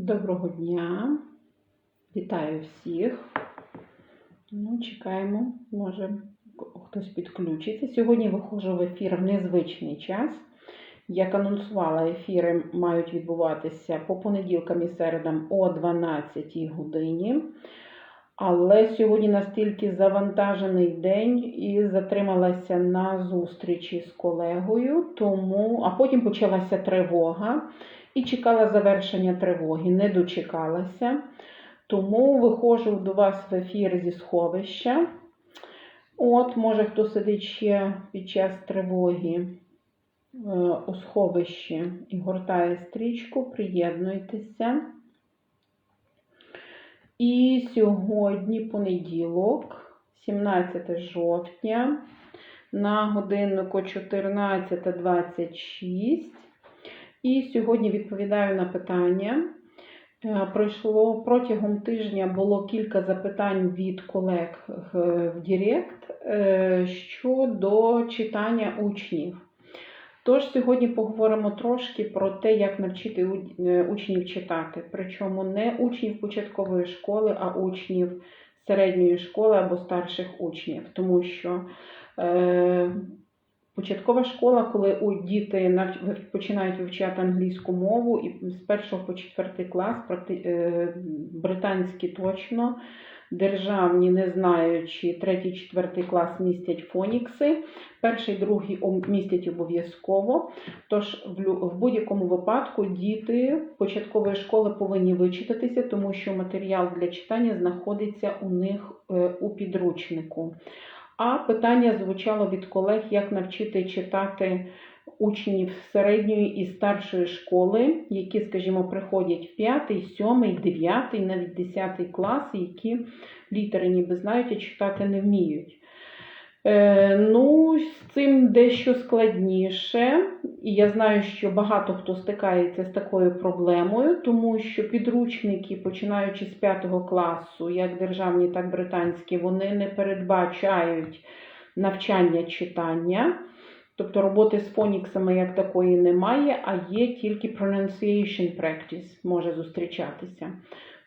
Доброго дня. Вітаю всіх. Ну, чекаємо, може хтось підключиться. Сьогодні виходжу в ефір в незвичний час. Як анонсувала, ефіри мають відбуватися по понеділкам і середам о 12 годині. Але сьогодні настільки завантажений день і затрималася на зустрічі з колегою, тому, а потім почалася тривога і чекала завершення тривоги, не дочекалася. Тому виходжу до вас в ефір зі сховища. От, може, хто сидить ще під час тривоги е, у сховищі і гортає стрічку, приєднуйтеся. І сьогодні понеділок, 17 жовтня, на годиннику 14.26. І сьогодні відповідаю на питання. Е, Пройшло протягом тижня було кілька запитань від колег е, в Директ е, щодо читання учнів. Тож сьогодні поговоримо трошки про те, як навчити е, учнів читати. Причому не учнів початкової школи, а учнів середньої школи або старших учнів. Тому що е, початкова школа, коли у діти нав- починають вивчати англійську мову, і з першого по четвертий клас, е, британські точно, державні, не знаючи, третій, четвертий клас містять фонікси. Перший, другий містять обов'язково. Тож в, будь-якому випадку діти початкової школи повинні вичитатися, тому що матеріал для читання знаходиться у них е, у підручнику. А питання звучало від колег, як навчити читати учнів середньої і старшої школи, які, скажімо, приходять в 5, 7, 9, навіть 10 клас, які літери ніби знають, а читати не вміють. Е, ну, з цим дещо складніше, і я знаю, що багато хто стикається з такою проблемою, тому що підручники, починаючи з 5 класу, як державні, так і британські, вони не передбачають навчання читання. Тобто роботи з фоніксами як такої немає, а є тільки pronunciation practice може зустрічатися.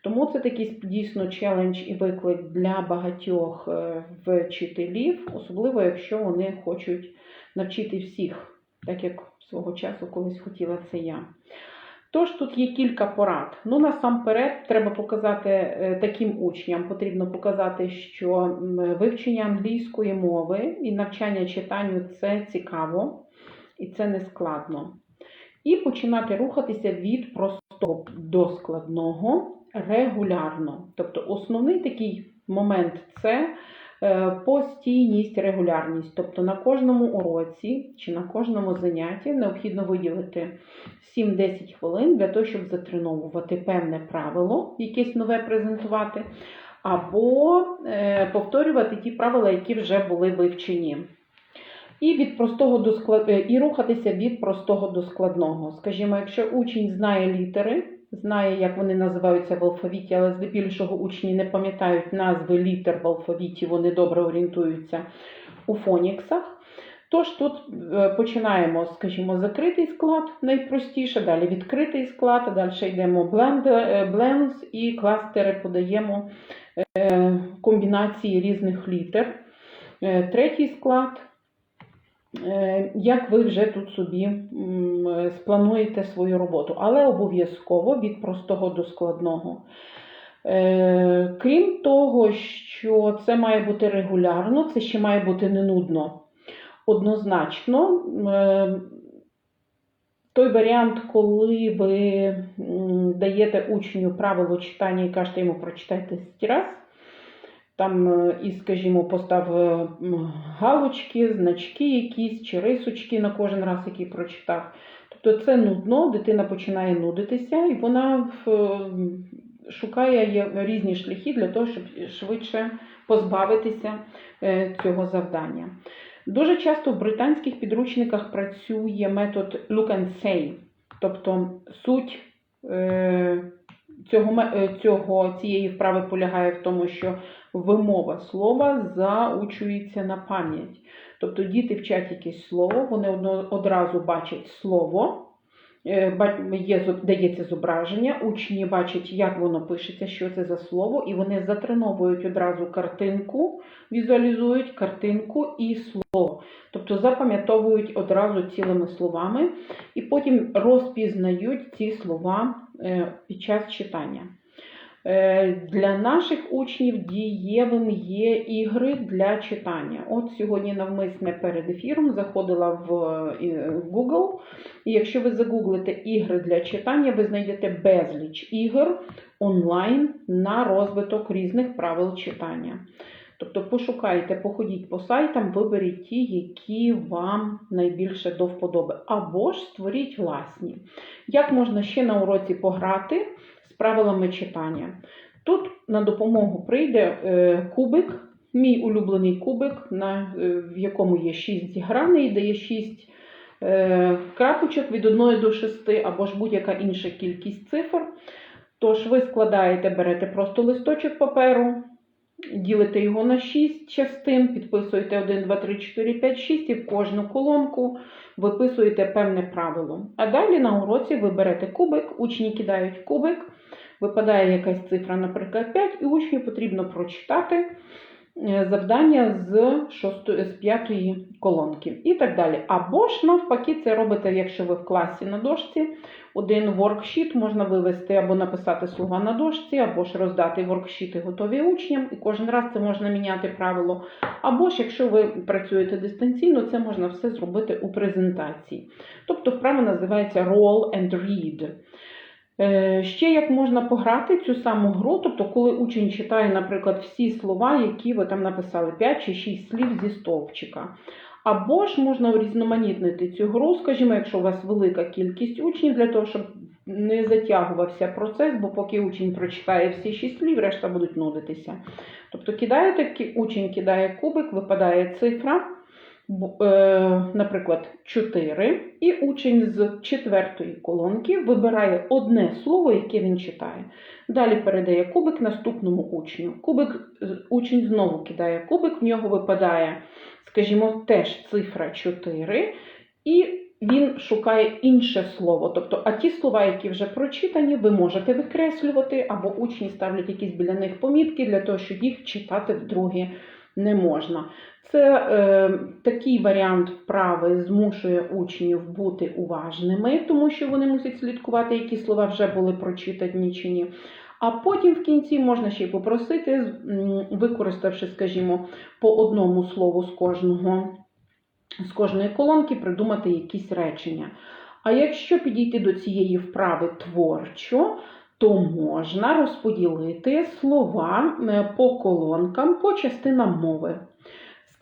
Тому це такий дійсно челендж і виклик для багатьох е, вчителів, особливо якщо вони хочуть навчити всіх, так як свого часу колись хотіла це я. Тож тут є кілька порад. Ну, насамперед, треба показати е, таким учням, потрібно показати, що вивчення англійської мови і навчання читанню це цікаво і це не складно. І починати рухатися від простого до складного регулярно. Тобто основний такий момент це постійність, регулярність. Тобто на кожному уроці чи на кожному занятті необхідно виділити 7-10 хвилин для того, щоб затреновувати певне правило, якесь нове презентувати, або е, повторювати ті правила, які вже були вивчені. І від простого до склад... е, і рухатися від простого до складного. Скажімо, якщо учень знає літери, знає, як вони називаються в алфавіті, але здебільшого учні не пам'ятають назви літер в алфавіті, вони добре орієнтуються у фоніксах. Тож тут е, починаємо, скажімо, закритий склад найпростіше, далі відкритий склад, а далі йдемо е, blends і кластери подаємо е, комбінації різних літер. Третій склад. Е, Як ви вже тут собі сплануєте свою роботу, але обов'язково від простого до складного. Е, Крім того, що це має бути регулярно, це ще має бути не нудно. Однозначно, е, той варіант, коли ви даєте учню правило читання і кажете йому прочитайте стільки раз, там е, і, скажімо, постав е, галочки, значки якісь чи рисочки на кожен раз, який прочитав. Тобто це нудно, дитина починає нудитися, і вона е, шукає різні шляхи для того, щоб швидше позбавитися цього завдання. Дуже часто в британських підручниках працює метод look and say, тобто суть цього, е, цього, цієї вправи полягає в тому, що вимова слова заучується на пам'ять. Тобто діти вчать якесь слово, вони одразу бачать слово, є, дається зображення, учні бачать, як воно пишеться, що це за слово, і вони затреновують одразу картинку, візуалізують картинку і слово. Тобто запам'ятовують одразу цілими словами і потім розпізнають ці слова е, під час читання. Е, Для наших учнів дієвим є ігри для читання. От сьогодні навмисне перед ефіром заходила в е, Google, і якщо ви загуглите ігри для читання, ви знайдете безліч ігор онлайн на розвиток різних правил читання. Тобто пошукайте, походіть по сайтам, виберіть ті, які вам найбільше до вподоби. Або ж створіть власні. Як можна ще на уроці пограти з правилами читання? Тут на допомогу прийде е, кубик, мій улюблений кубик, е, в якому є 6 граней, де є 6 е, крапочок від 1 до 6, або ж будь-яка інша кількість цифр. Тож ви складаєте, берете просто листочок паперу, ділите його на 6 частин, підписуєте 1, 2, 3, 4, 5, 6 і в кожну колонку виписуєте певне правило. А далі на уроці ви берете кубик, учні кидають кубик, випадає якась цифра, наприклад, 5, і учню потрібно прочитати завдання з, шостої, з п'ятої колонки і так далі. Або ж навпаки, це робите, якщо ви в класі на дошці. Один воркшіт можна вивести або написати слова на дошці, або ж роздати воркшіти готові учням, і кожен раз це можна міняти правило. Або ж, якщо ви працюєте дистанційно, це можна все зробити у презентації. Тобто вправа називається Roll and Read. Е, Ще як можна пограти цю саму гру, тобто, коли учень читає, наприклад, всі слова, які ви там написали, 5 чи 6 слів зі стовпчика. Або ж можна урізноманітнити цю гру, скажімо, якщо у вас велика кількість учнів, для того, щоб не затягувався процес, бо поки учень прочитає всі 6 слів, решта будуть нудитися. Тобто кидаєте, учень кидає кубик, випадає цифра, наприклад, 4, і учень з четвертої колонки вибирає одне слово, яке він читає. Далі передає кубик наступному учню. Кубик, учень знову кидає кубик, в нього випадає, скажімо, теж цифра 4, і він шукає інше слово. Тобто, а ті слова, які вже прочитані, ви можете викреслювати, або учні ставлять якісь біля них помітки для того, щоб їх читати вдруге не можна. Це е, такий варіант вправи змушує учнів бути уважними, тому що вони мусять слідкувати, які слова вже були прочитані чи ні. А потім в кінці можна ще й попросити, використавши, скажімо, по одному слову з кожного з кожної колонки, придумати якісь речення. А якщо підійти до цієї вправи творчо, то можна розподілити слова е, по колонкам, по частинам мови.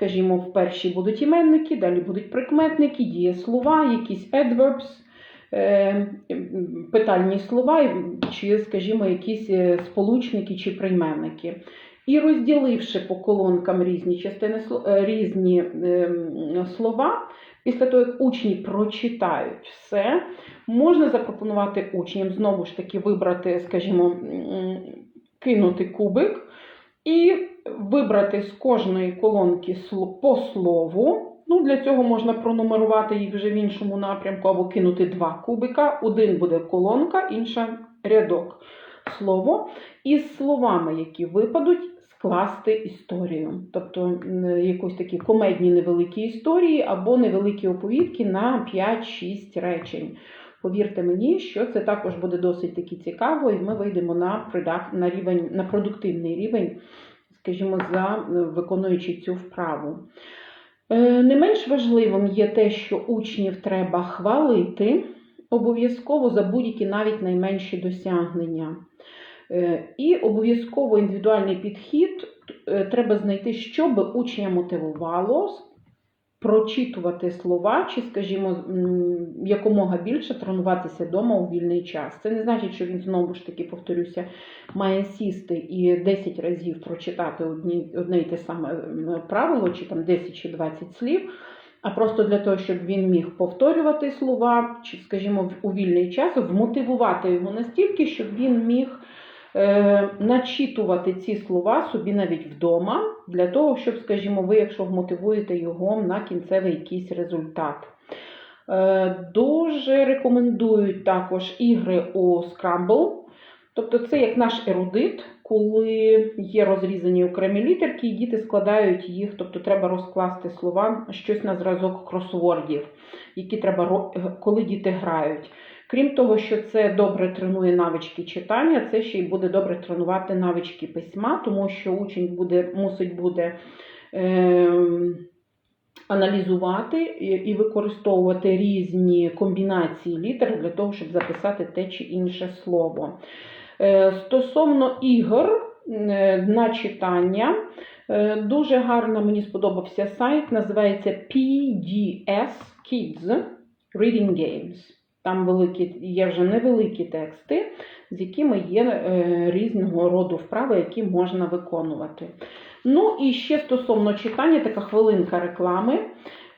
Скажімо, в першій будуть іменники, далі будуть прикметники, дієслова, якісь adverbs, е, питальні слова, чи, скажімо, якісь е, сполучники чи прийменники. І розділивши по колонкам різні частини е, різні ем, слова, після того, як учні прочитають все, можна запропонувати учням знову ж таки вибрати, скажімо, кинути кубик і вибрати з кожної колонки по слову. Ну, для цього можна пронумерувати їх вже в іншому напрямку або кинути два кубика. Один буде колонка, інша рядок слово. І з словами, які випадуть, скласти історію. Тобто м, якось такі комедні невеликі історії або невеликі оповідки на 5-6 речень. Повірте мені, що це також буде досить таки цікаво, і ми вийдемо на, на, рівень, на продуктивний рівень, скажімо, за е, виконуючи цю вправу. Е, Не менш важливим є те, що учнів треба хвалити обов'язково за будь-які навіть найменші досягнення. Е, І обов'язково індивідуальний підхід треба знайти, що би учня мотивувало прочитувати слова, чи, скажімо, якомога більше тренуватися вдома у вільний час. Це не значить, що він знову ж таки, повторюся, має сісти і 10 разів прочитати одні, одне й те саме правило, чи там 10 чи 20 слів. А просто для того, щоб він міг повторювати слова, чи, скажімо, у вільний час, вмотивувати його настільки, щоб він міг е, начитувати ці слова собі навіть вдома, для того, щоб, скажімо, ви, якщо вмотивуєте його на кінцевий якийсь результат. Е, Дуже рекомендують також ігри у Scramble. Тобто це як наш ерудит, коли є розрізані окремі літерки, і діти складають їх, тобто треба розкласти слова, щось на зразок кросвордів, які треба коли діти грають. Крім того, що це добре тренує навички читання, це ще й буде добре тренувати навички письма, тому що учень буде, мусить буде ем, аналізувати і використовувати різні комбінації літер для того, щоб записати те чи інше слово. Е, Стосовно ігор е, на читання, е, дуже гарно мені сподобався сайт, називається PDS Kids Reading Games. Там великі, є вже невеликі тексти, з якими є е, різного роду вправи, які можна виконувати. Ну і ще стосовно читання, така хвилинка реклами.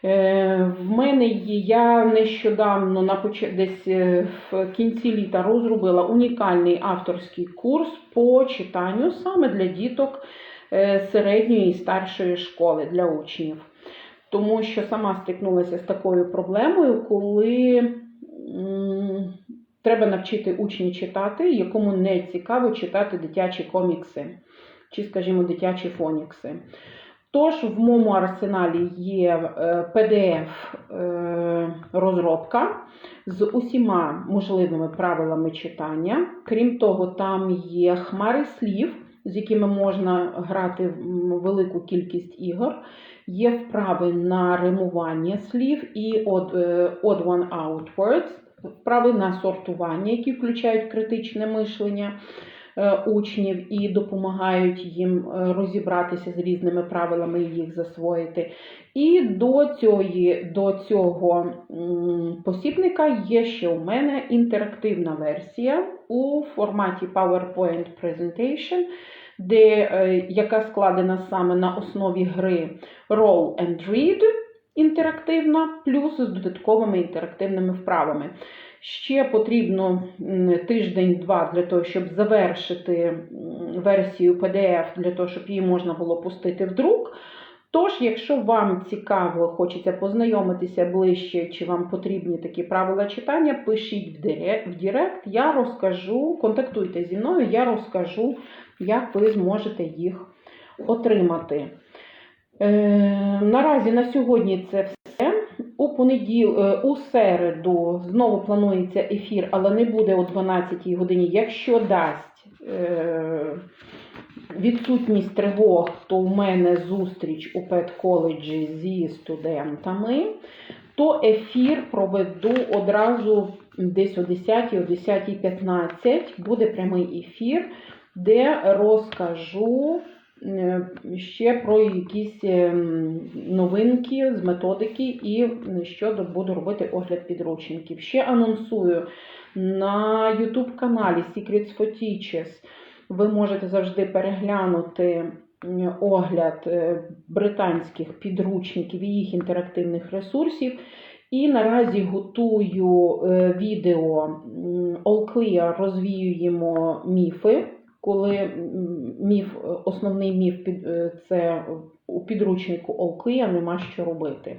Е, В мене є, я нещодавно на десь е, в кінці літа розробила унікальний авторський курс по читанню саме для діток е, середньої і старшої школи для учнів. Тому що сама стикнулася з такою проблемою, коли треба навчити учні читати, якому не цікаво читати дитячі комікси чи, скажімо, дитячі фонікси. Тож в моєму арсеналі є PDF-розробка з усіма можливими правилами читання. Крім того, там є хмари слів, з якими можна грати в велику кількість ігор. Є вправи на римування слів і е, odd one out words, вправи на сортування, які включають критичне мишлення е, учнів і допомагають їм е, розібратися з різними правилами і їх засвоїти. І до, цієї, до цього посібника є ще у мене інтерактивна версія у форматі PowerPoint Presentation, де, е, яка складена саме на основі гри Roll and Read інтерактивна, плюс з додатковими інтерактивними вправами. Ще потрібно тиждень-два для того, щоб завершити версію PDF, для того, щоб її можна було пустити в друк. Тож, якщо вам цікаво, хочеться познайомитися ближче, чи вам потрібні такі правила читання, пишіть в Директ, я розкажу, контактуйте зі мною, я розкажу, як ви зможете їх отримати. Е, наразі на сьогодні це все. У понеділ, е, у середу знову планується ефір, але не буде о 12 годині. Якщо дасть е, відсутність тривог, то в мене зустріч у педколеджі зі студентами, то ефір проведу одразу десь о 10 о 10.15 буде прямий ефір, де розкажу ще про якісь ем, новинки з методики і що буду робити огляд підручників. Ще анонсую на YouTube каналі Secrets for Teachers ви можете завжди переглянути огляд е, британських підручників і їх інтерактивних ресурсів. І наразі готую е, відео All Clear розвіюємо міфи. Коли міф, е, основний міф е, це у підручнику All Clear нема що робити.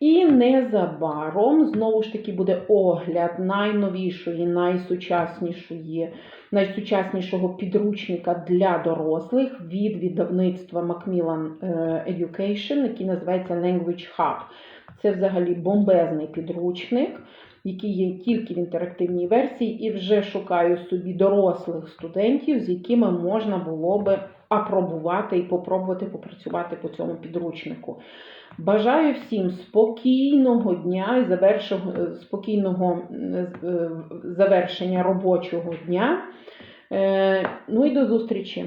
І незабаром знову ж таки буде огляд найновішої, найсучаснішої, найсучаснішого підручника для дорослих від видавництва Macmillan е, Education, який називається Language Hub. Це взагалі бомбезний підручник, який є тільки в інтерактивній версії, і вже шукаю собі дорослих студентів, з якими можна було би апробувати і попробувати попрацювати по цьому підручнику. Бажаю всім спокійного дня і спокійного е, завершення робочого дня. Е, Ну і до зустрічі!